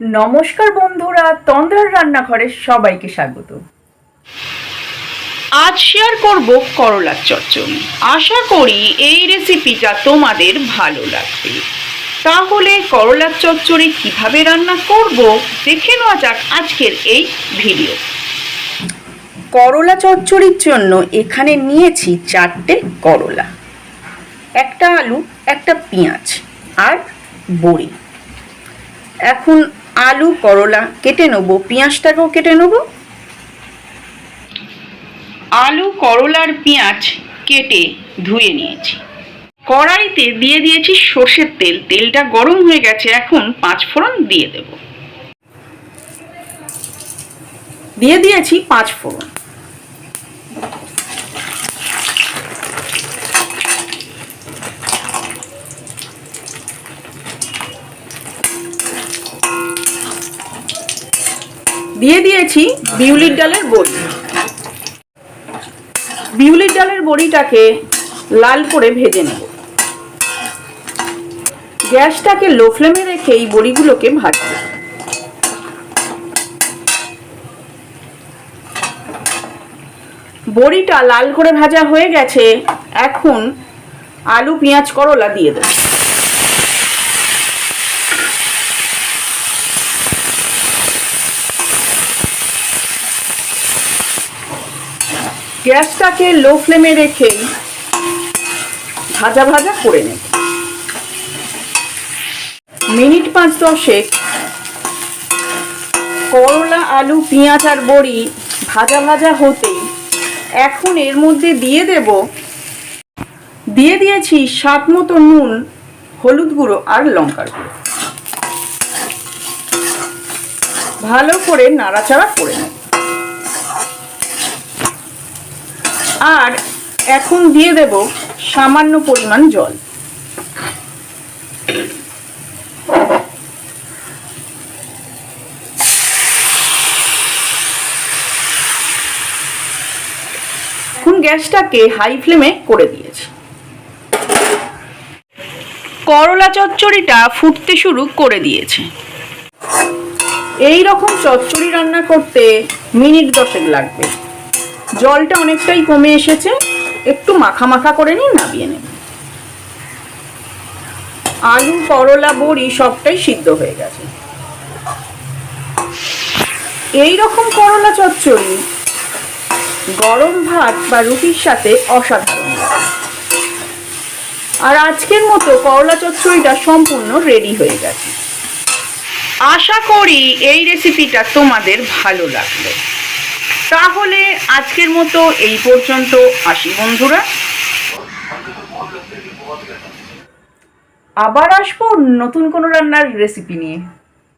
নমস্কার বন্ধুরা, তন্দ্রার রান্নাঘরে সবাইকে স্বাগত। আজ শেয়ার করব করলার চচ্চড়ি। আশা করি এই রেসিপিটা তোমাদের ভালো লাগবে। তাহলে করলার চচ্চড়ি কীভাবে রান্না করব, দেখে নেওয়া যাক আজকের এই ভিডিও করলা চচ্চড়ির জন্য এখানে নিয়েছি চারটে করলা। একটা আলু, একটা পেঁয়াজ আর বড়ি। এখন আলু, করলা কেটে নেব, পেঁয়াজটাকেও কেটে নেব। আলু করলার পেঁয়াজ কেটে ধুয়ে নিয়েছি। কড়াইতে দিয়ে দিয়েছি সর্ষের তেল। তেলটা গরম হয়ে গেছে, এখন পাঁচ ফোড়ন দিয়ে দেব। দিয়ে দিয়েছি পাঁচ ফোড়ন। দিয়ে দিয়েছি বিউলির ডালের বড়ি। বিউলির ডালের বড়িটাকে লাল করে ভেজে নেব। গ্যাসটাকে লো ফ্লেমে রেখে এই বড়িগুলোকে ভাজবো। বড়িটা লাল করে ভাজা হয়ে গেছে, এখন আলু, পেঁয়াজ, করলা দিয়ে দেব। গ্যাসটাকে লো ফ্লেমে রেখেই ভাজা ভাজা করে নেব। মিনিট পাঁচ দশেক করলা, আলু, পেঁয়াজ আর বড়ি ভাজা ভাজা হতেই এখন এর মধ্যে দিয়ে দেব। দিয়ে দিয়েছি স্বাদ মতো নুন, হলুদ গুঁড়ো আর লঙ্কার গুঁড়ো। ভালো করে নাড়াচাড়া করে নেব। আর এখন দিয়ে দেব সামান্য পরিমাণ জল। এখন গ্যাসটাকে হাই ফ্লেমে করে দিয়েছি। করলা চচ্চড়িটা ফুটতে শুরু করে দিয়েছে। এই রকম চচ্চড়ি রান্না করতে মিনিট দশেক লাগবে। জলটা অনেকটাই কমে এসেছে। একটু মাখা মাখা করে নিয়ে নামিয়ে নেব। আলু, করলা, বড়ি সবটাই সিদ্ধ হয়ে গেছে। এই রকম করলা চচ্চড়ি গরম ভাত বা রুটির সাথে অসাধারণ আর আজকের মতো করলা চচ্চড়িটা সম্পূর্ণ রেডি হয়ে গেছে। আশা করি এই রেসিপিটা তোমাদের ভালো লাগল। তাহলে আজকের মতো এই পর্যন্ত আসি বন্ধুরা। আবার আসব নতুন কোনো রান্নার রেসিপি নিয়ে।